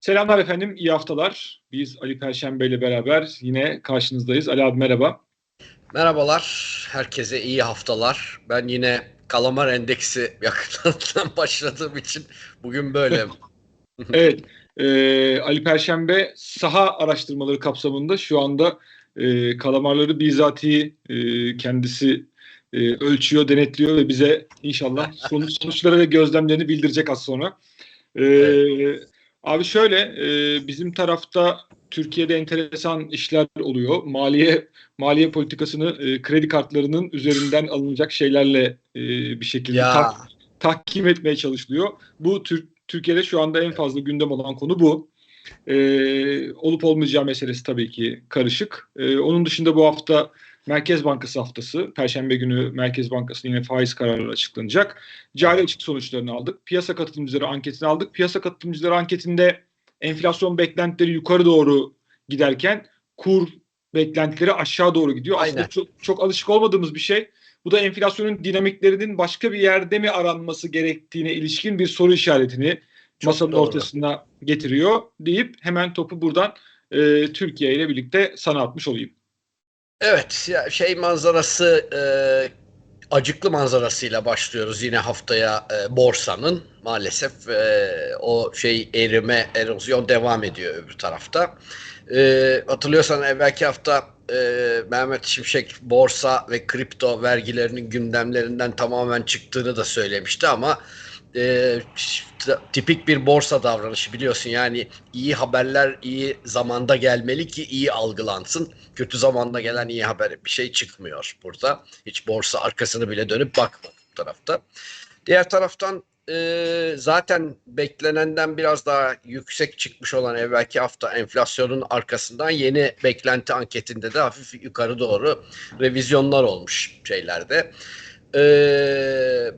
Selamlar efendim, iyi haftalar. Biz Ali Perşembe ile beraber yine karşınızdayız. Ali abi merhaba. Merhabalar, herkese iyi haftalar. Ben yine kalamar endeksi yakından başladığım için bugün böyle. evet, e, Ali Perşembe saha araştırmaları kapsamında şu anda e, kalamarları bizatihi e, kendisi e, ölçüyor, denetliyor ve bize inşallah sonuç, sonuçları ve gözlemlerini bildirecek az sonra. E, evet. Abi şöyle, e, bizim tarafta Türkiye'de enteresan işler oluyor. Maliye maliye politikasını e, kredi kartlarının üzerinden alınacak şeylerle e, bir şekilde tak, tahkim etmeye çalışılıyor. Bu Türk Türkiye'de şu anda en fazla gündem olan konu bu. E, olup olmayacağı meselesi tabii ki karışık. E, onun dışında bu hafta Merkez Bankası haftası. Perşembe günü Merkez Bankası'nın yine faiz kararları açıklanacak. Cari açık sonuçlarını aldık. Piyasa katılımcıları anketini aldık. Piyasa katılımcıları anketinde enflasyon beklentileri yukarı doğru giderken kur beklentileri aşağı doğru gidiyor. Aynen. Aslında çok, çok alışık olmadığımız bir şey. Bu da enflasyonun dinamiklerinin başka bir yerde mi aranması gerektiğine ilişkin bir soru işaretini çok masanın doğru. ortasına getiriyor deyip hemen topu buradan e, Türkiye ile birlikte sana atmış olayım. Evet, şey manzarası e, acıklı manzarasıyla başlıyoruz yine haftaya e, borsanın maalesef e, o şey erime erozyon devam ediyor öbür tarafta. E, hatırlıyorsan evvelki hafta e, Mehmet Şimşek borsa ve kripto vergilerinin gündemlerinden tamamen çıktığını da söylemişti ama e, tipik bir borsa davranışı biliyorsun yani iyi haberler iyi zamanda gelmeli ki iyi algılansın. Kötü zamanda gelen iyi haber bir şey çıkmıyor burada. Hiç borsa arkasını bile dönüp bakmadı bu tarafta. Diğer taraftan e, zaten beklenenden biraz daha yüksek çıkmış olan evvelki hafta enflasyonun arkasından yeni beklenti anketinde de hafif yukarı doğru revizyonlar olmuş şeylerde. Ee,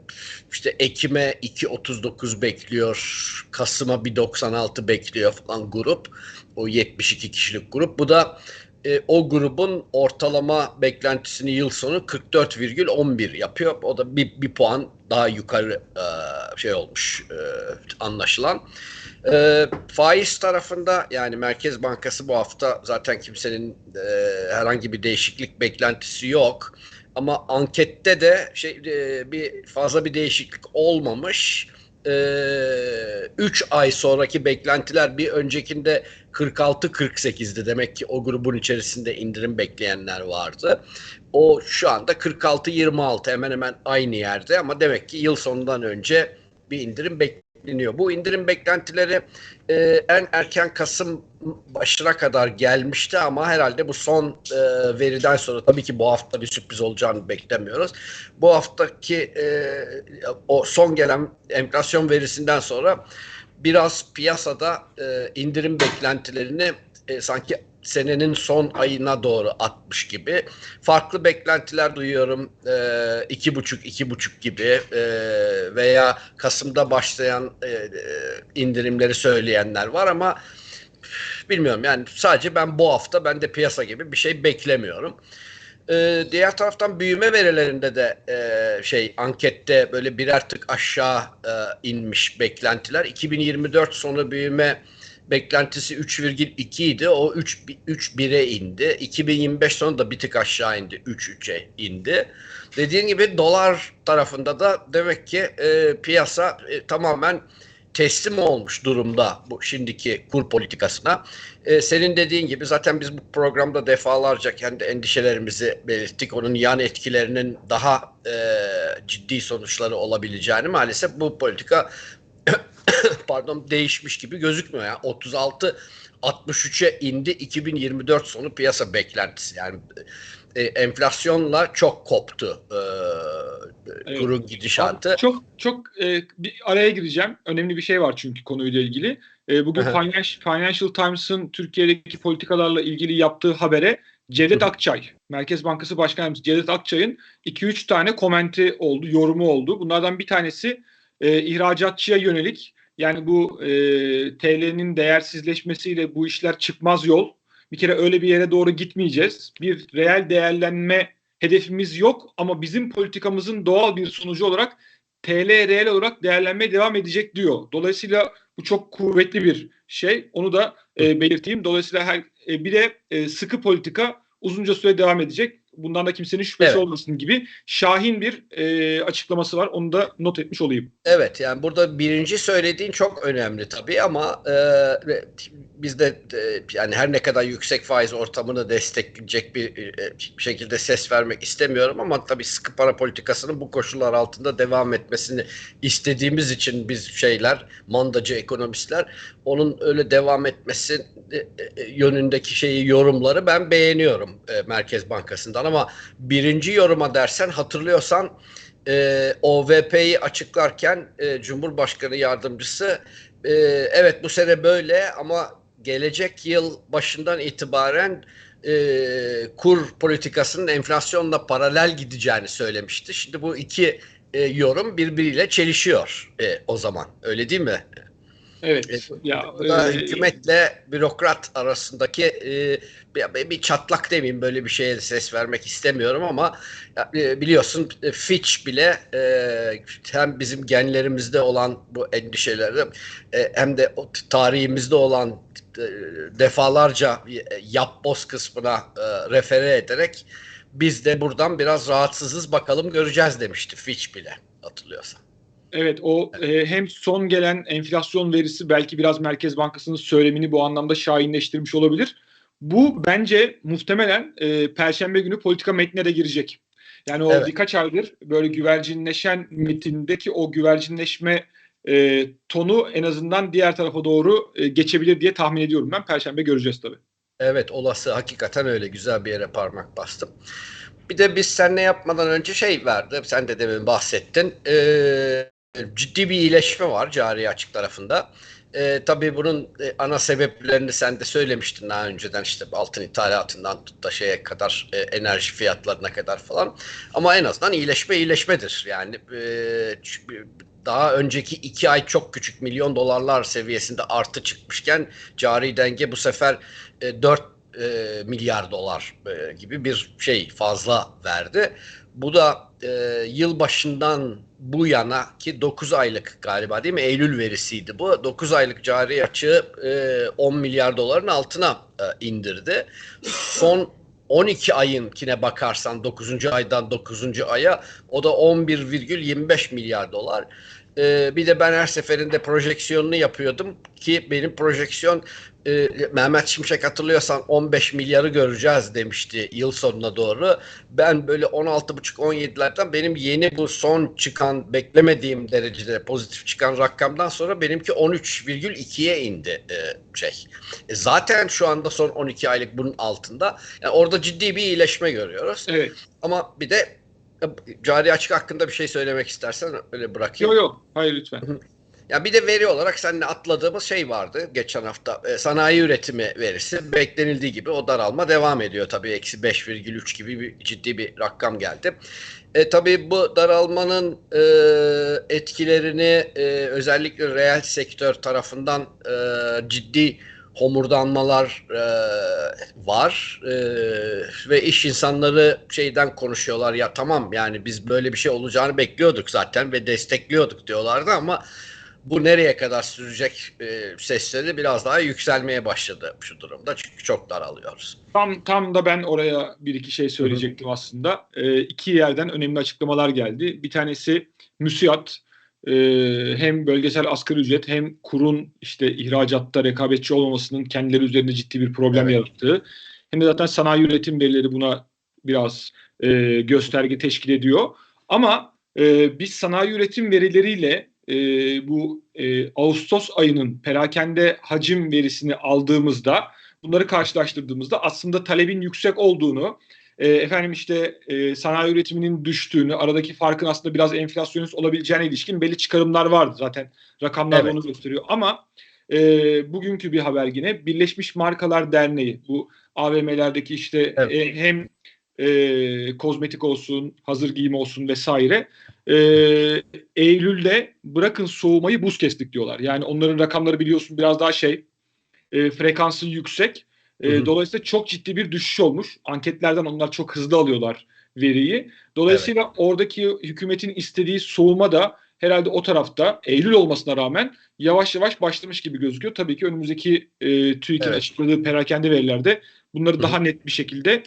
işte Ekim'e 2.39 bekliyor. Kasım'a 1.96 bekliyor falan grup. O 72 kişilik grup. Bu da e, o grubun ortalama beklentisini yıl sonu 44,11 yapıyor. O da bir, bir puan daha yukarı e, şey olmuş e, anlaşılan. E, faiz tarafında yani Merkez Bankası bu hafta zaten kimsenin e, herhangi bir değişiklik beklentisi yok. Ama ankette de şey e, bir fazla bir değişiklik olmamış. 3 e, ay sonraki beklentiler bir öncekinde 46-48'di. Demek ki o grubun içerisinde indirim bekleyenler vardı. O şu anda 46-26 hemen hemen aynı yerde ama demek ki yıl sonundan önce bir indirim bekleniyor bekleniyor. Bu indirim beklentileri e, en erken Kasım başına kadar gelmişti ama herhalde bu son e, veriden sonra tabii ki bu hafta bir sürpriz olacağını beklemiyoruz. Bu haftaki e, o son gelen enflasyon verisinden sonra biraz piyasada e, indirim beklentilerini e, sanki senenin son ayına doğru atmış gibi. Farklı beklentiler duyuyorum. E, iki buçuk, iki buçuk gibi e, veya Kasım'da başlayan e, e, indirimleri söyleyenler var ama bilmiyorum yani sadece ben bu hafta ben de piyasa gibi bir şey beklemiyorum. Ee, diğer taraftan büyüme verilerinde de e, şey ankette böyle birer tık aşağı e, inmiş beklentiler. 2024 sonu büyüme beklentisi 3,2 idi. O 3 3 1'e indi. 2025 sonu da bir tık aşağı indi. 3 3'e indi. Dediğin gibi dolar tarafında da demek ki e, piyasa e, tamamen teslim olmuş durumda bu şimdiki kur politikasına. Ee, senin dediğin gibi zaten biz bu programda defalarca kendi endişelerimizi belirttik. Onun yan etkilerinin daha e, ciddi sonuçları olabileceğini maalesef bu politika pardon değişmiş gibi gözükmüyor. Yani 36 63'e indi 2024 sonu piyasa beklentisi. Yani e, enflasyonla çok koptu e, evet. kurun gidişatı. Çok çok e, bir araya gireceğim. Önemli bir şey var çünkü konuyla ilgili. E, bugün Financial, Financial Times'ın Türkiye'deki politikalarla ilgili yaptığı habere Cevdet Akçay, Merkez Bankası Başkanı Cevdet Akçay'ın 2-3 tane komenti oldu, yorumu oldu. Bunlardan bir tanesi e, ihracatçıya yönelik yani bu e, TL'nin değersizleşmesiyle bu işler çıkmaz yol. Bir kere öyle bir yere doğru gitmeyeceğiz. Bir reel değerlenme hedefimiz yok ama bizim politikamızın doğal bir sonucu olarak TL reel olarak değerlenmeye devam edecek diyor. Dolayısıyla bu çok kuvvetli bir şey. Onu da e, belirteyim. Dolayısıyla her e, bir de e, sıkı politika uzunca süre devam edecek. Bundan da kimsenin şüphesi Evet. olmasın gibi şahin bir e, açıklaması var. Onu da not etmiş olayım. Evet yani burada birinci söylediğin çok önemli tabii ama e, biz de e, yani her ne kadar yüksek faiz ortamını destekleyecek bir e, şekilde ses vermek istemiyorum ama tabii sıkı para politikasının bu koşullar altında devam etmesini istediğimiz için biz şeyler mandacı ekonomistler onun öyle devam etmesi e, e, yönündeki şeyi yorumları ben beğeniyorum e, Merkez Bankası'ndan ama birinci yoruma dersen hatırlıyorsan e, OVP'yi açıklarken e, Cumhurbaşkanı yardımcısı e, evet bu sene böyle ama gelecek yıl başından itibaren e, kur politikasının enflasyonla paralel gideceğini söylemişti. Şimdi bu iki e, yorum birbiriyle çelişiyor e, o zaman öyle değil mi? Evet. E, ya Bu da e, hükümetle bürokrat arasındaki e, bir, bir çatlak demeyeyim böyle bir şeye ses vermek istemiyorum ama e, biliyorsun e, Fitch bile e, hem bizim genlerimizde olan bu endişeleri e, hem de tarihimizde olan e, defalarca e, yapboz kısmına e, refere ederek biz de buradan biraz rahatsızız bakalım göreceğiz demişti Fitch bile hatırlıyorsan. Evet o e, hem son gelen enflasyon verisi belki biraz Merkez Bankası'nın söylemini bu anlamda şahinleştirmiş olabilir. Bu bence muhtemelen e, Perşembe günü politika metnine de girecek. Yani o Evet. birkaç aydır böyle güvercinleşen metindeki o güvercinleşme e, tonu en azından diğer tarafa doğru e, geçebilir diye tahmin ediyorum ben. Perşembe göreceğiz tabii. Evet olası hakikaten öyle güzel bir yere parmak bastım. Bir de biz seninle yapmadan önce şey verdi. Sen de demin bahsettin. Ee, ciddi bir iyileşme var cari açık tarafında. Ee, tabii bunun e, ana sebeplerini sen de söylemiştin daha önceden işte altın ithalatından tut da şeye kadar e, enerji fiyatlarına kadar falan. Ama en azından iyileşme iyileşmedir. Yani e, daha önceki iki ay çok küçük milyon dolarlar seviyesinde artı çıkmışken cari denge bu sefer e, 4 e, milyar dolar e, gibi bir şey fazla verdi. Bu da e, yıl başından bu yana ki 9 aylık galiba değil mi? Eylül verisiydi bu. 9 aylık cari açığı e, 10 milyar doların altına e, indirdi. Son 12 ayınkine bakarsan 9. aydan 9. aya o da 11,25 milyar dolar. Ee, bir de ben her seferinde projeksiyonunu yapıyordum ki benim projeksiyon e, Mehmet Şimşek hatırlıyorsan 15 milyarı göreceğiz demişti yıl sonuna doğru. Ben böyle 16,5-17'lerden benim yeni bu son çıkan beklemediğim derecede pozitif çıkan rakamdan sonra benimki 13,2'ye indi e, şey. E, zaten şu anda son 12 aylık bunun altında. Yani orada ciddi bir iyileşme görüyoruz. Evet. Ama bir de e, cari açık hakkında bir şey söylemek istersen öyle bırakayım. Yok yok. Hayır lütfen. Ya bir de veri olarak seninle atladığımız şey vardı geçen hafta. E, sanayi üretimi verisi beklenildiği gibi o daralma devam ediyor tabii. Eksi 5,3 gibi bir, ciddi bir rakam geldi. E, tabii bu daralmanın e, etkilerini e, özellikle reel sektör tarafından e, ciddi homurdanmalar e, var E, ve iş insanları şeyden konuşuyorlar ya tamam yani biz böyle bir şey olacağını bekliyorduk zaten ve destekliyorduk diyorlardı ama bu nereye kadar sürecek e, sesleri biraz daha yükselmeye başladı şu durumda çünkü çok daralıyoruz. Tam tam da ben oraya bir iki şey söyleyecektim aslında. E, iki yerden önemli açıklamalar geldi. Bir tanesi müsiyat e, hem bölgesel asgari ücret hem kurun işte ihracatta rekabetçi olmamasının kendileri üzerinde ciddi bir problem Evet. yarattığı. Hem de zaten sanayi üretim verileri buna biraz e, gösterge teşkil ediyor. Ama e, biz sanayi üretim verileriyle e, bu e, Ağustos ayının perakende hacim verisini aldığımızda bunları karşılaştırdığımızda aslında talebin yüksek olduğunu, e, efendim işte e, sanayi üretiminin düştüğünü, aradaki farkın aslında biraz enflasyonist olabileceğine ilişkin belli çıkarımlar vardı zaten. Rakamlar Evet. onu gösteriyor. Ama e, bugünkü bir haber yine Birleşmiş Markalar Derneği bu AVM'lerdeki işte Evet. e, hem e, kozmetik olsun, hazır giyim olsun vesaire e, Eylül'de bırakın soğumayı buz kestik diyorlar. Yani onların rakamları biliyorsun biraz daha şey e, frekansı yüksek. E, Hı hı. Dolayısıyla çok ciddi bir düşüş olmuş. Anketlerden onlar çok hızlı alıyorlar veriyi. Dolayısıyla oradaki hükümetin istediği soğuma da herhalde o tarafta Eylül olmasına rağmen yavaş yavaş başlamış gibi gözüküyor. Tabii ki önümüzdeki e, TÜİK'in Evet. açıkladığı perakende verilerde bunları Hı. daha net bir şekilde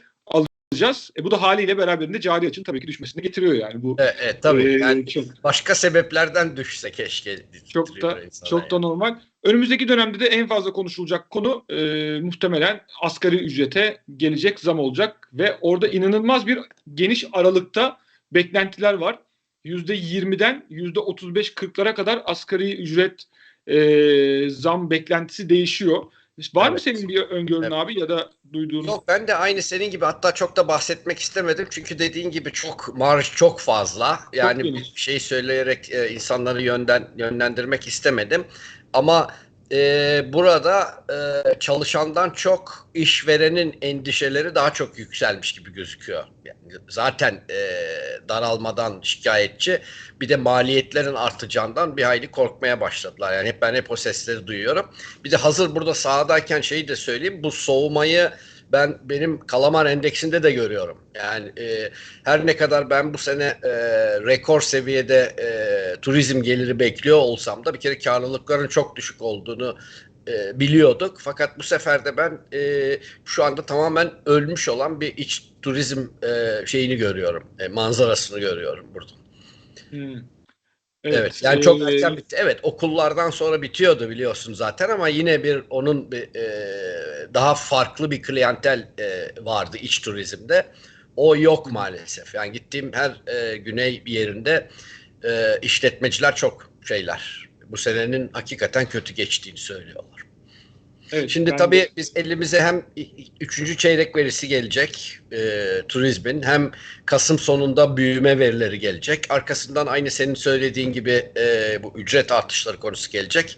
alacağız. E, bu da haliyle beraberinde cari açın tabii ki düşmesini getiriyor yani. Bu Evet, evet, tabii. e, Yani çok başka sebeplerden düşse keşke. çok da çok da yani. normal. Önümüzdeki dönemde de en fazla konuşulacak konu e, muhtemelen asgari ücrete gelecek zam olacak ve orada inanılmaz bir geniş aralıkta beklentiler var. %20'den %35-40'lara kadar asgari ücret e, zam beklentisi değişiyor. Var mı Evet. senin bir öngörün Evet. abi ya da duyduğun? Yok ben de aynı senin gibi hatta çok da bahsetmek istemedim. Çünkü dediğin gibi çok marj çok fazla. Yani geniş. bir şey söyleyerek e, insanları yönden yönlendirmek istemedim. Ama e, burada e, çalışandan çok işverenin endişeleri daha çok yükselmiş gibi gözüküyor. Yani zaten e, daralmadan şikayetçi bir de maliyetlerin artacağından bir hayli korkmaya başladılar. Yani hep ben hep o sesleri duyuyorum. Bir de hazır burada sahadayken şeyi de söyleyeyim. Bu soğumayı ben benim kalamar endeksinde de görüyorum. Yani e, her ne kadar ben bu sene e, rekor seviyede e, turizm geliri bekliyor olsam da bir kere karlılıkların çok düşük olduğunu e, biliyorduk. Fakat bu sefer de ben e, şu anda tamamen ölmüş olan bir iç turizm e, şeyini görüyorum. E, manzarasını görüyorum burada. Hmm. Evet, yani çok e, erken bitti. Evet okullardan sonra bitiyordu biliyorsun zaten ama yine bir onun bir, e, daha farklı bir klientel e, vardı iç turizmde. O yok maalesef. Yani gittiğim her e, güney bir yerinde e, işletmeciler çok şeyler. Bu senenin hakikaten kötü geçtiğini söylüyorlar. Evet, Şimdi ben de- tabii biz elimize hem üçüncü çeyrek verisi gelecek e, turizmin hem Kasım sonunda büyüme verileri gelecek. Arkasından aynı senin söylediğin gibi e, bu ücret artışları konusu gelecek.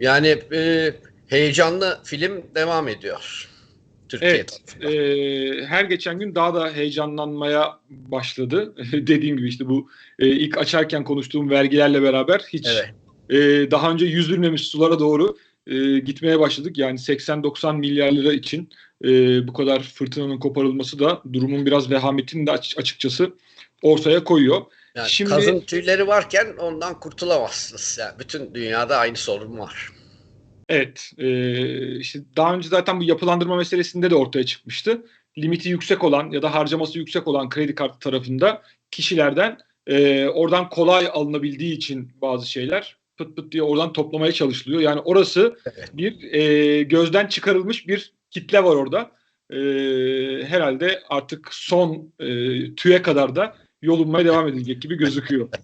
Yani e, heyecanlı film devam ediyor. Türkiye Evet, tarafından. e, her geçen gün daha da heyecanlanmaya başladı. Dediğim gibi işte bu e, ilk açarken konuştuğum vergilerle beraber hiç Evet. e, daha önce yüzülmemiş sulara doğru e, gitmeye başladık. Yani 80-90 milyar lira için e, bu kadar fırtınanın koparılması da durumun biraz vehametini de aç- açıkçası ortaya koyuyor. Yani Şimdi- kazın tüyleri varken ondan kurtulamazsınız. Yani bütün dünyada aynı sorun var. Evet, e, işte daha önce zaten bu yapılandırma meselesinde de ortaya çıkmıştı. Limiti yüksek olan ya da harcaması yüksek olan kredi kartı tarafında kişilerden e, oradan kolay alınabildiği için bazı şeyler pıt pıt diye oradan toplamaya çalışılıyor. Yani orası Evet. bir e, gözden çıkarılmış bir kitle var orada. E, herhalde artık son e, tüye kadar da yolunmaya devam edilecek gibi gözüküyor.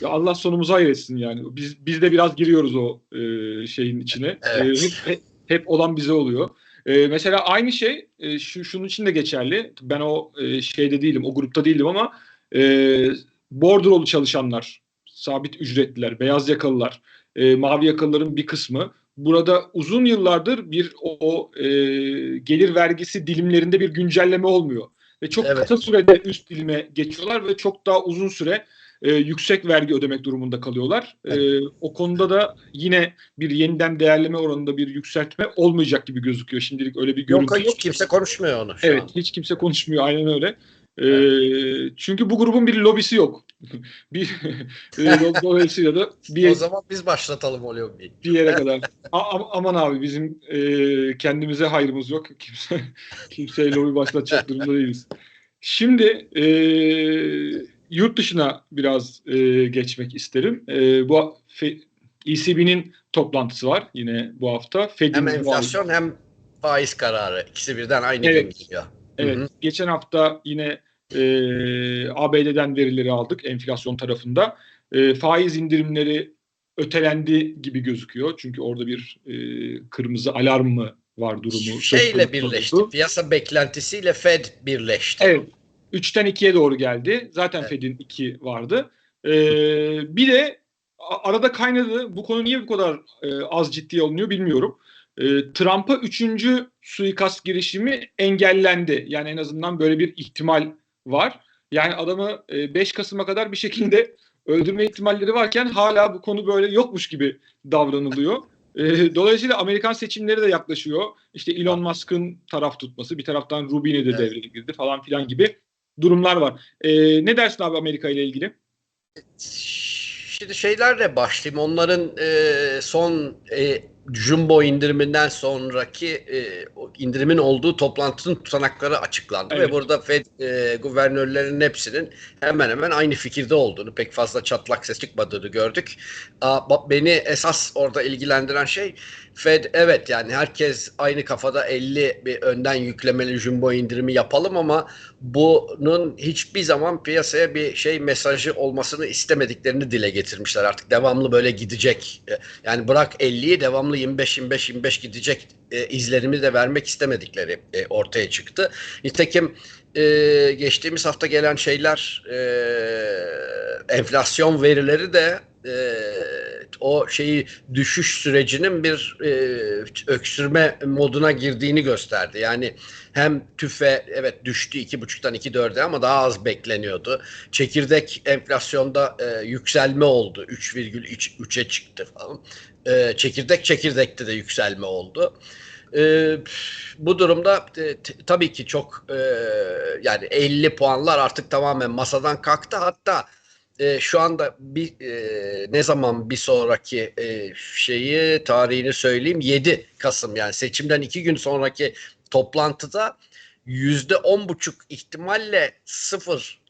Ya Allah sonumuzu hayır etsin yani. Biz biz de biraz giriyoruz o e, şeyin içine. Evet. E, hep, hep olan bize oluyor. E, mesela aynı şey e, şu şunun için de geçerli. Ben o e, şeyde değilim, o grupta değilim ama e, bordrolu çalışanlar, sabit ücretliler, beyaz yakalılar, e, mavi yakalıların bir kısmı burada uzun yıllardır bir o, e, gelir vergisi dilimlerinde bir güncelleme olmuyor ve çok Evet. kısa sürede üst dilime geçiyorlar ve çok daha uzun süre e, yüksek vergi ödemek durumunda kalıyorlar. E, o konuda da yine bir yeniden değerleme oranında bir yükseltme olmayacak gibi gözüküyor. Şimdilik öyle bir görüntü Yok hiç kimse konuşmuyor onu Evet, an. hiç kimse konuşmuyor aynen öyle. E, çünkü bu grubun bir lobisi yok. bir e, do- dolayısıyla da bir O zaman biz başlatalım o lobiyi. bir yere kadar. A- aman abi bizim e, kendimize hayrımız yok. Kimse kimseye lobi başlatacak durumda değiliz. Şimdi e, yurt dışına biraz e, geçmek isterim. E, bu Fe- ECB'nin toplantısı var yine bu hafta. Fed'in Hem enflasyon hem faiz kararı. İkisi birden aynı Evet. gün geliyor. Evet, Hı hı. geçen hafta yine e, ABD'den verileri aldık enflasyon tarafında. E, faiz indirimleri ötelendi gibi gözüküyor. Çünkü orada bir e, kırmızı alarm mı var durumu. Şeyle birleşti. oldu. Piyasa beklentisiyle Fed birleşti. Evet. 3'ten 2'ye doğru geldi. Zaten Evet. Fed'in 2 vardı. E, bir de arada kaynadı. Bu konu niye bu kadar e, az ciddiye alınıyor bilmiyorum. E, Trump'a üçüncü suikast girişimi engellendi. Yani en azından böyle bir ihtimal var. Yani adamı e, 5 Kasım'a kadar bir şekilde öldürme ihtimalleri varken hala bu konu böyle yokmuş gibi davranılıyor. E, dolayısıyla Amerikan seçimleri de yaklaşıyor. İşte Elon Musk'ın taraf tutması, bir taraftan Rubin'i de Evet. devreye girdi falan filan gibi durumlar var. E, ne dersin abi Amerika ile ilgili? Şimdi şeylerle başlayayım. Onların e, son e, Jumbo indiriminden sonraki e, indirimin olduğu toplantının tutanakları açıklandı evet. ve burada Fed e, guvernörlerinin hepsinin hemen hemen aynı fikirde olduğunu, pek fazla çatlak ses çıkmadığını gördük. Aa, beni esas orada ilgilendiren şey Fed evet yani herkes aynı kafada 50 bir önden yüklemeli jumbo indirimi yapalım ama bunun hiçbir zaman piyasaya bir şey mesajı olmasını istemediklerini dile getirmişler. Artık devamlı böyle gidecek. Yani bırak 50'yi devamlı 25 25 25 gidecek e, izlerimi de vermek istemedikleri e, ortaya çıktı. Nitekim e, geçtiğimiz hafta gelen şeyler e, enflasyon verileri de e, o şeyi düşüş sürecinin bir e, öksürme moduna girdiğini gösterdi. Yani hem tüfe evet düştü 2.5'tan 2.4'e ama daha az bekleniyordu. Çekirdek enflasyonda e, yükselme oldu. 3,3'e çıktı falan. E, çekirdek çekirdekte de yükselme oldu. E, bu durumda e, tabii ki çok e, yani 50 puanlar artık tamamen masadan kalktı. Hatta e, şu anda bir e, ne zaman bir sonraki e, şeyi tarihini söyleyeyim 7 Kasım yani seçimden iki gün sonraki toplantıda yüzde on buçuk ihtimalle sıfır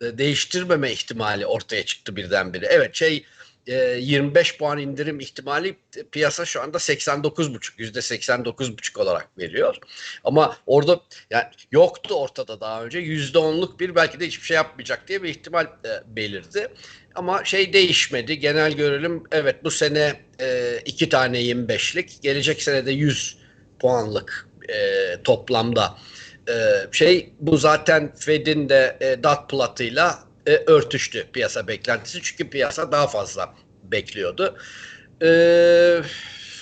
e, değiştirmeme ihtimali ortaya çıktı birdenbire. Evet şey 25 puan indirim ihtimali piyasa şu anda 89,5 yüzde 89,5 olarak veriyor. Ama orada yani yoktu ortada daha önce yüzde onluk bir belki de hiçbir şey yapmayacak diye bir ihtimal e, belirdi. Ama şey değişmedi. Genel görelim evet bu sene e, iki tane 25'lik gelecek sene de 100 puanlık e, toplamda e, şey bu zaten Fed'in de e, dot platıyla e, örtüştü piyasa beklentisi. Çünkü piyasa daha fazla bekliyordu. E,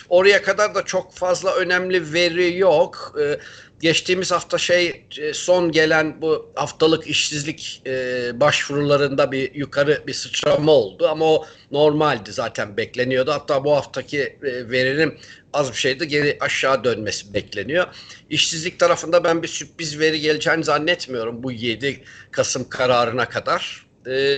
oraya kadar da çok fazla önemli veri yok. E, geçtiğimiz hafta şey e, son gelen bu haftalık işsizlik e, başvurularında bir yukarı bir sıçrama oldu ama o normaldi zaten bekleniyordu. Hatta bu haftaki e, verinin az bir şeydi geri aşağı dönmesi bekleniyor. İşsizlik tarafında ben bir sürpriz veri geleceğini zannetmiyorum bu 7 Kasım kararına kadar. Ee,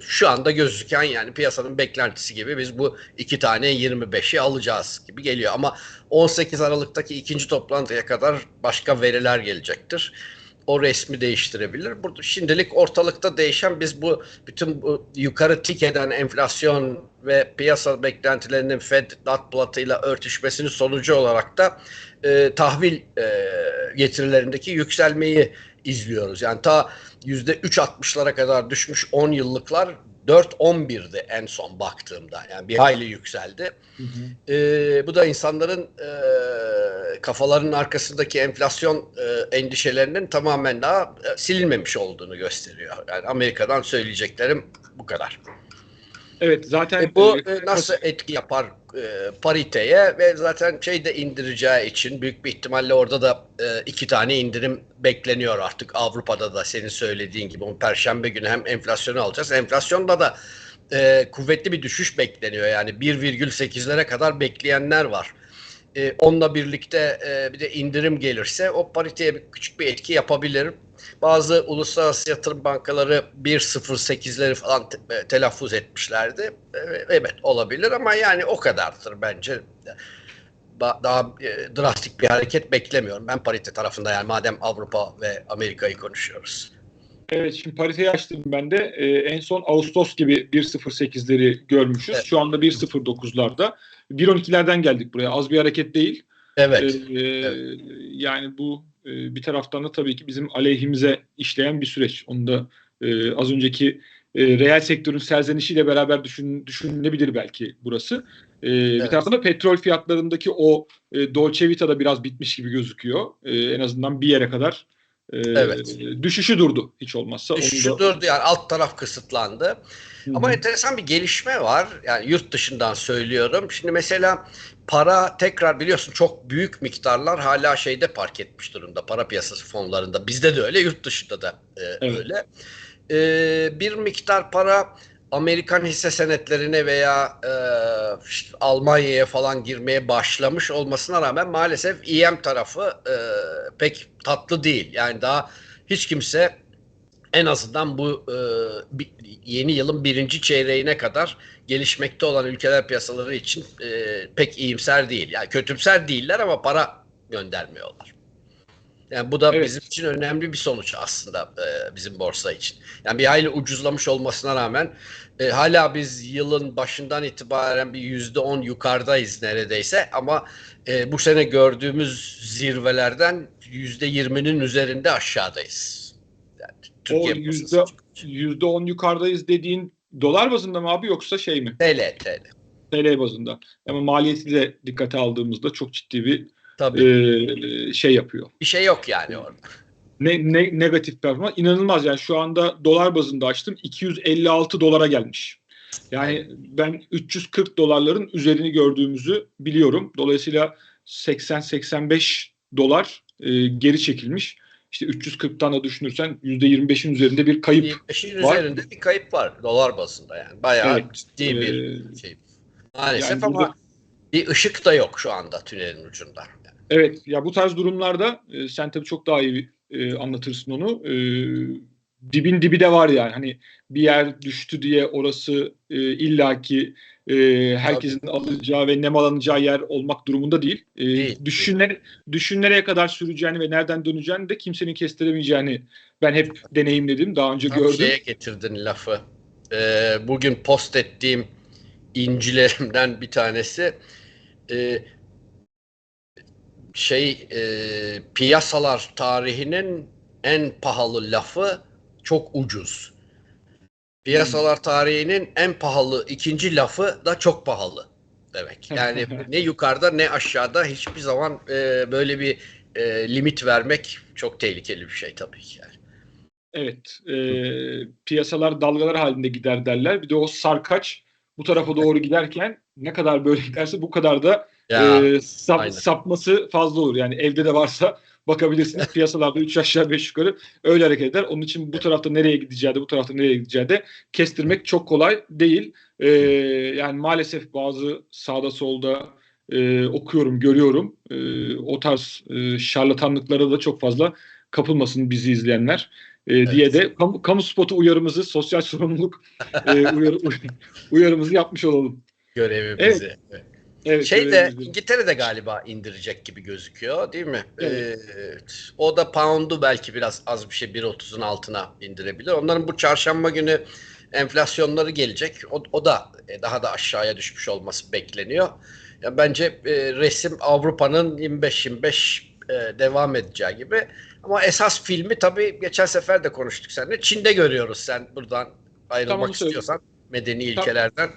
şu anda gözüken yani piyasanın beklentisi gibi biz bu iki tane 25'i alacağız gibi geliyor. Ama 18 Aralık'taki ikinci toplantıya kadar başka veriler gelecektir. O resmi değiştirebilir. Burada şimdilik ortalıkta değişen biz bu bütün bu yukarı tik eden enflasyon ve piyasa beklentilerinin Fed dot platıyla örtüşmesinin sonucu olarak da e, tahvil e, getirilerindeki yükselmeyi izliyoruz. Yani ta %3.60'lara kadar düşmüş 10 yıllıklar 4.11'di en son baktığımda. Yani bir hayli yükseldi. Hı hı. E, bu da insanların e, kafalarının arkasındaki enflasyon e, endişelerinin tamamen daha e, silinmemiş olduğunu gösteriyor. Yani Amerika'dan söyleyeceklerim bu kadar. Evet zaten e, bu e, nasıl etki yapar e, pariteye ve zaten şey de indireceği için büyük bir ihtimalle orada da e, iki tane indirim bekleniyor artık Avrupa'da da senin söylediğin gibi. O perşembe günü hem enflasyonu alacağız. Enflasyonda da e, kuvvetli bir düşüş bekleniyor. Yani 1,8'lere kadar bekleyenler var. E, onunla birlikte e, bir de indirim gelirse o pariteye küçük bir etki yapabilir. Bazı uluslararası yatırım bankaları 1.08'leri falan te, e, telaffuz etmişlerdi. E, evet olabilir ama yani o kadardır bence. Daha e, drastik bir hareket beklemiyorum. Ben parite tarafında yani madem Avrupa ve Amerika'yı konuşuyoruz. Evet şimdi pariteyi açtım ben de. Ee, en son Ağustos gibi 1.08'leri görmüşüz. Evet. Şu anda 1.09'larda. 1.12'lerden geldik buraya. Az bir hareket değil. Evet. Ee, evet. Yani bu e, bir taraftan da tabii ki bizim aleyhimize işleyen bir süreç. Onu da e, az önceki e, reel sektörün serzenişiyle beraber düşün, düşünülebilir belki burası. E, evet. Bir taraftan da petrol fiyatlarındaki o e, Dolce Vita'da biraz bitmiş gibi gözüküyor. E, en azından bir yere kadar e, evet. düşüşü durdu hiç olmazsa. Düşüşü da... durdu yani alt taraf kısıtlandı. Hı-hı. Ama enteresan bir gelişme var. Yani yurt dışından söylüyorum. Şimdi mesela para tekrar biliyorsun çok büyük miktarlar hala şeyde park etmiş durumda para piyasası fonlarında. Bizde de öyle yurt dışında da e, evet. öyle. E, bir miktar para Amerikan hisse senetlerine veya e, işte Almanya'ya falan girmeye başlamış olmasına rağmen maalesef EM tarafı e, pek tatlı değil. Yani daha hiç kimse en azından bu e, yeni yılın birinci çeyreğine kadar gelişmekte olan ülkeler piyasaları için e, pek iyimser değil. Yani kötümser değiller ama para göndermiyorlar. Yani bu da Evet. bizim için önemli bir sonuç aslında e, bizim borsa için. Yani bir hayli ucuzlamış olmasına rağmen e, hala biz yılın başından itibaren bir yüzde on yukarıdayız neredeyse ama e, bu sene gördüğümüz zirvelerden yüzde yirminin üzerinde aşağıdayız. Yani O borsası yüzde yüzde on yukarıdayız dediğin dolar bazında mı abi yoksa şey mi? TL TL. TL bazında. Ama maliyeti de dikkate aldığımızda çok ciddi bir Tabii e, şey yapıyor. bir şey yok yani orada. Ne, ne negatif performans inanılmaz yani şu anda dolar bazında açtım 256 dolara gelmiş. Yani ben 340 dolarların üzerini gördüğümüzü biliyorum. Dolayısıyla 80-85 dolar e, geri çekilmiş. İşte 340'tan da düşünürsen %25'in üzerinde bir kayıp. 25'in var. üzerinde bir kayıp var dolar bazında yani. Bayağı Evet, ciddi bir Ee, şey. Maalesef yani ama burada- bir ışık da yok şu anda tünelin ucunda. Evet ya bu tarz durumlarda e, sen tabii çok daha iyi e, anlatırsın onu. E, dibin dibi de var yani. Hani bir yer düştü diye orası e, illaki e, herkesin alacağı ve nemalanacağı yer olmak durumunda değil. E, Değil, düşünler, düşün nereye kadar süreceğini ve nereden döneceğini de kimsenin kestiremeyeceğini ben hep deneyimledim. Daha önce Tam gördüm. şeye getirdin lafı. Ee, bugün post ettiğim incilerimden bir tanesi e, şey e, piyasalar tarihinin en pahalı lafı çok ucuz. Piyasalar tarihinin en pahalı ikinci lafı da çok pahalı demek. Yani ne yukarıda ne aşağıda hiçbir zaman e, böyle bir e, limit vermek çok tehlikeli bir şey tabii ki. Yani. Evet. e, piyasalar dalgalar halinde gider derler. Bir de o sarkaç bu tarafa doğru giderken ne kadar böyle giderse bu kadar da Ya, e, sap- aynen. sapması fazla olur. Yani evde de varsa bakabilirsiniz piyasalarda 3 aşağı 5 yukarı öyle hareket eder. Onun için bu tarafta nereye gideceği de bu tarafta nereye gideceği de kestirmek çok kolay değil. E, yani maalesef bazı sağda solda e, okuyorum, görüyorum. E, o tarz e, şarlatanlıklara da çok fazla kapılmasın bizi izleyenler e, diye de kamu, kamu spotu uyarımızı, sosyal sorumluluk e, uyarı, uyarımızı yapmış olalım. görevimizi. Evet, Şey de. İngiltere'de galiba indirecek gibi gözüküyor değil mi? Evet. Ee, o da pound'u belki biraz az bir şey 1.30'un altına indirebilir. Onların bu çarşamba günü enflasyonları gelecek. O, o da e, daha da aşağıya düşmüş olması bekleniyor. Ya bence e, resim Avrupa'nın 25-25 e, devam edeceği gibi. Ama esas filmi tabii geçen sefer de konuştuk seninle. Çin'de görüyoruz sen buradan ayrılmak Tamam, istiyorsan medeni ilkelerden.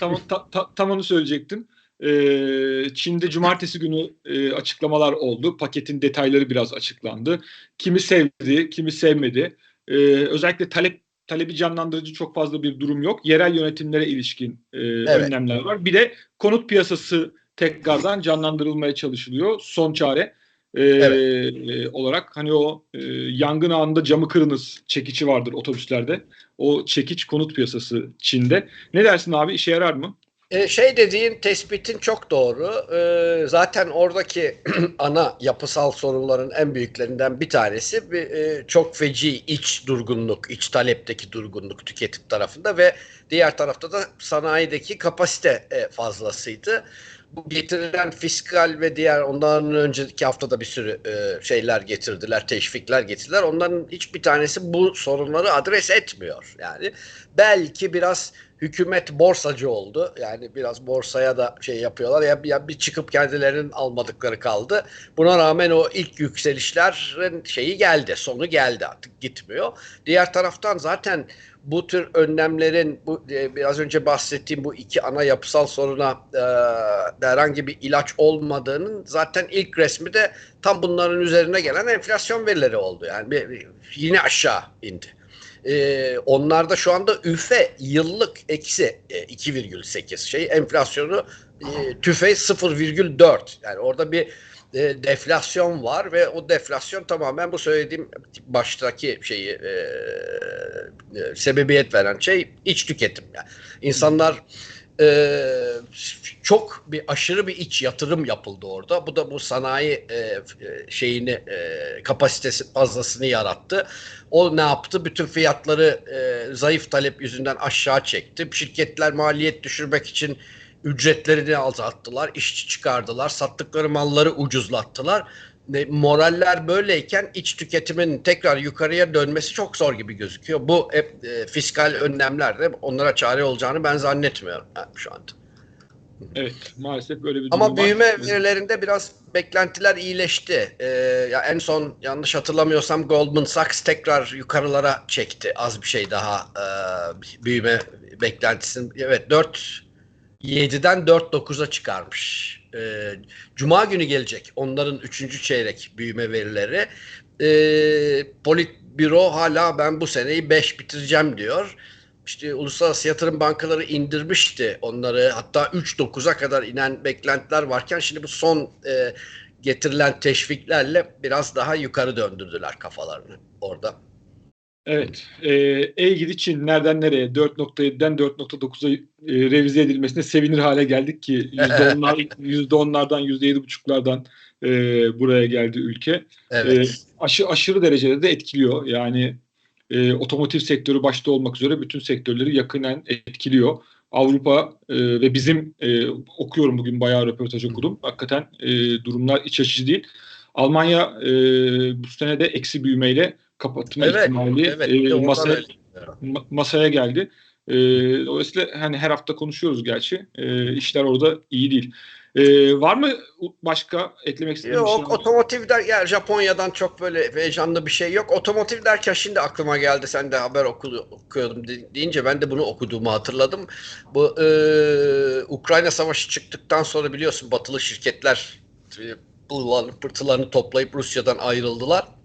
Tam, ta- ta- tam onu söyleyecektim. Ee, Çin'de cumartesi günü e, açıklamalar oldu. Paketin detayları biraz açıklandı. Kimi sevdi, kimi sevmedi. Ee, özellikle talep talebi canlandırıcı çok fazla bir durum yok. Yerel yönetimlere ilişkin e, önlemler var. Bir de konut piyasası tekrardan canlandırılmaya çalışılıyor. Son çare e, e, olarak hani o e, yangın anında camı kırınız çekici vardır otobüslerde. O çekiç konut piyasası Çin'de. Ne dersin abi işe yarar mı? E, şey dediğin tespitin çok doğru. E, zaten oradaki ana yapısal sorunların en büyüklerinden bir tanesi e, çok feci iç durgunluk, iç talepteki durgunluk tüketim tarafında ve diğer tarafta da sanayideki kapasite fazlasıydı. Bu getirilen fiskal ve diğer ondan önceki haftada bir sürü şeyler getirdiler, teşvikler getirdiler. Onların hiçbir tanesi bu sorunları adres etmiyor. Yani belki biraz hükümet borsacı oldu. Yani biraz borsaya da şey yapıyorlar. Ya, ya bir çıkıp kendilerinin almadıkları kaldı. Buna rağmen o ilk yükselişlerin şeyi geldi. Sonu geldi artık gitmiyor. Diğer taraftan zaten bu tür önlemlerin bu e, biraz önce bahsettiğim bu iki ana yapısal soruna e, herhangi bir ilaç olmadığının zaten ilk resmi de tam bunların üzerine gelen enflasyon verileri oldu. Yani bir, bir- yine aşağı indi. Ee, onlarda şu anda üfe yıllık eksi e, 2,8 şey enflasyonu e, tüfe 0,4 yani orada bir e, deflasyon var ve o deflasyon tamamen bu söylediğim baştaki şeyi e, e, sebebiyet veren şey iç tüketim yani. İnsanlar e, çok bir aşırı bir iç yatırım yapıldı orada. Bu da bu sanayi e, e, şeyini e, kapasitesi fazlasını yarattı. O ne yaptı? Bütün fiyatları e, zayıf talep yüzünden aşağı çekti. Şirketler maliyet düşürmek için ücretlerini azalttılar, işçi çıkardılar, sattıkları malları ucuzlattılar. E, moraller böyleyken iç tüketimin tekrar yukarıya dönmesi çok zor gibi gözüküyor. Bu hep e, fiskal önlemler de onlara çare olacağını ben zannetmiyorum yani şu anda. Evet maalesef böyle bir durum Ama var. büyüme Evet. verilerinde biraz beklentiler iyileşti. Ee, ya en son yanlış hatırlamıyorsam Goldman Sachs tekrar yukarılara çekti az bir şey daha e, büyüme beklentisini. Evet 4 7'den 4.9'a çıkarmış. Ee, Cuma günü gelecek onların 3. çeyrek büyüme verileri. Ee, Politbüro hala ben bu seneyi 5 bitireceğim diyor. İşte uluslararası yatırım bankaları indirmişti onları. Hatta 3.9'a kadar inen beklentiler varken şimdi bu son e, getirilen teşviklerle biraz daha yukarı döndürdüler kafalarını orada. Evet. E, Ey gidi Çin nereden nereye 4.7'den 4.9'a e, revize edilmesine sevinir hale geldik ki %10'lar, %10'lardan %7.5'lardan e, buraya geldi ülke. Evet. E, aşı, aşırı derecede de etkiliyor. Yani e, otomotiv sektörü başta olmak üzere bütün sektörleri yakından etkiliyor. Avrupa e, ve bizim e, okuyorum bugün bayağı röportaj okudum. Hakikaten e, durumlar iç açıcı değil. Almanya e, bu sene de eksi büyümeyle kapatma Evet, ihtimali evet. e, masaya, ma- masaya geldi. E, dolayısıyla hani her hafta konuşuyoruz gerçi. E, işler orada iyi değil. E, var mı başka eklemek istediğin bir şey? Yok otomotiv der yani Japonya'dan çok böyle heyecanlı bir şey yok. Otomotiv derken şimdi aklıma geldi. Sen de haber okudu, okuyordum de- deyince ben de bunu okuduğumu hatırladım. Bu e, Ukrayna savaşı çıktıktan sonra biliyorsun batılı şirketler e, pırtılarını toplayıp Rusya'dan ayrıldılar.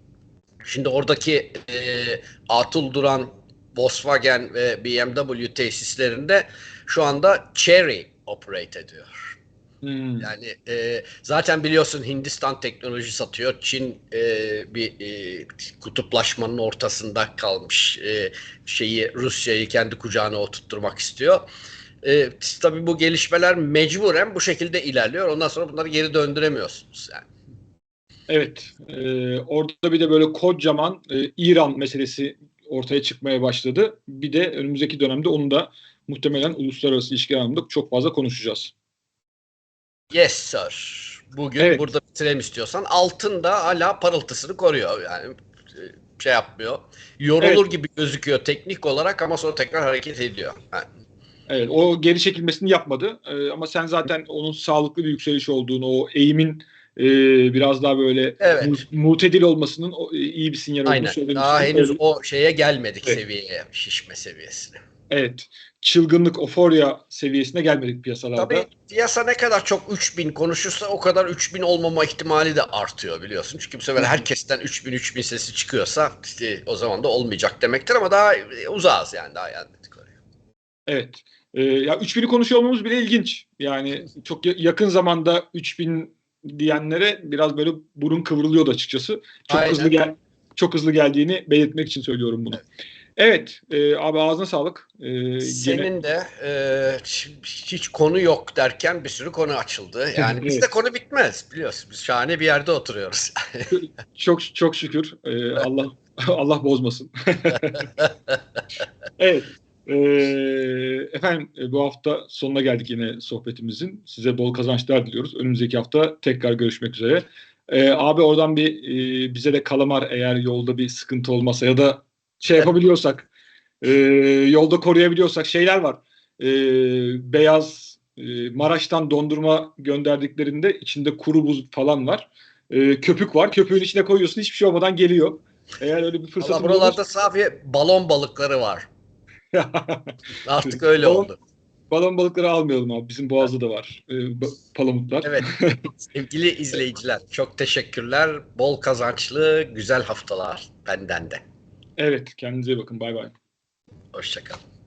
Şimdi oradaki e, atıl duran Volkswagen ve BMW tesislerinde şu anda Chery operate ediyor. Hmm. Yani e, zaten biliyorsun Hindistan teknoloji satıyor. Çin e, bir e, kutuplaşmanın ortasında kalmış e, şeyi Rusya'yı kendi kucağına oturtturmak istiyor. E, tabii bu gelişmeler mecburen bu şekilde ilerliyor. Ondan sonra bunları geri döndüremiyorsunuz yani. Evet. e, orada bir de böyle kocaman e, İran meselesi ortaya çıkmaya başladı. Bir de önümüzdeki dönemde onu da muhtemelen uluslararası ilişkiler anlamında çok fazla konuşacağız. Yes sir. Bugün Evet. burada bitirelim istiyorsan. Altın da hala parıltısını koruyor. Yani e, şey yapmıyor. Yorulur Evet. gibi gözüküyor teknik olarak ama sonra tekrar hareket ediyor. Yani Evet, o geri çekilmesini yapmadı. E, ama sen zaten onun sağlıklı bir yükseliş olduğunu, o eğimin e, biraz daha böyle Evet. mu- mutedil olmasının e, iyi bir sinyal olduğunu Aynen. söylemiştim. Daha henüz o şeye gelmedik Evet. seviyeye, şişme seviyesine. Evet. Çılgınlık, oforya seviyesine gelmedik piyasalarda. Tabii piyasa ne kadar çok 3000 konuşursa o kadar 3000 olmama ihtimali de artıyor biliyorsun. Çünkü bu sefer herkesten 3000 3000 sesi çıkıyorsa işte o zaman da olmayacak demektir ama daha e, uzağız yani daha gelmedik oraya. Evet. Ee, ya 3000'i konuşuyor olmamız bile ilginç. Yani çok ya- yakın zamanda 3000 diyenlere biraz böyle burun kıvrılıyordu açıkçası. Çok Aynen. hızlı gel çok hızlı geldiğini belirtmek için söylüyorum bunu. Evet, e, abi ağzına sağlık. E, gene- Senin de e, hiç- konu yok derken bir sürü konu açıldı. Yani bizde Evet. konu bitmez biliyorsun. Biz şahane bir yerde oturuyoruz. çok çok şükür e, Allah Allah bozmasın. evet. E, efendim e, bu hafta sonuna geldik yine sohbetimizin. Size bol kazançlar diliyoruz. Önümüzdeki hafta tekrar görüşmek üzere. E, abi oradan bir e, bize de kalamar eğer yolda bir sıkıntı olmasa ya da şey yapabiliyorsak e, yolda koruyabiliyorsak şeyler var. E, beyaz e, Maraş'tan dondurma gönderdiklerinde içinde kuru buz falan var. E, köpük var. Köpüğün içine koyuyorsun hiçbir şey olmadan geliyor. Eğer öyle bir fırsat Ama buralarda sadece balon balıkları var. Artık öyle Balon- oldu. Balon balıkları almayalım abi. Bizim boğazda da var. E, palamutlar. Evet. Sevgili izleyiciler çok teşekkürler. Bol kazançlı güzel haftalar benden de. Evet. Kendinize bakın. Bay bay. Hoşçakalın.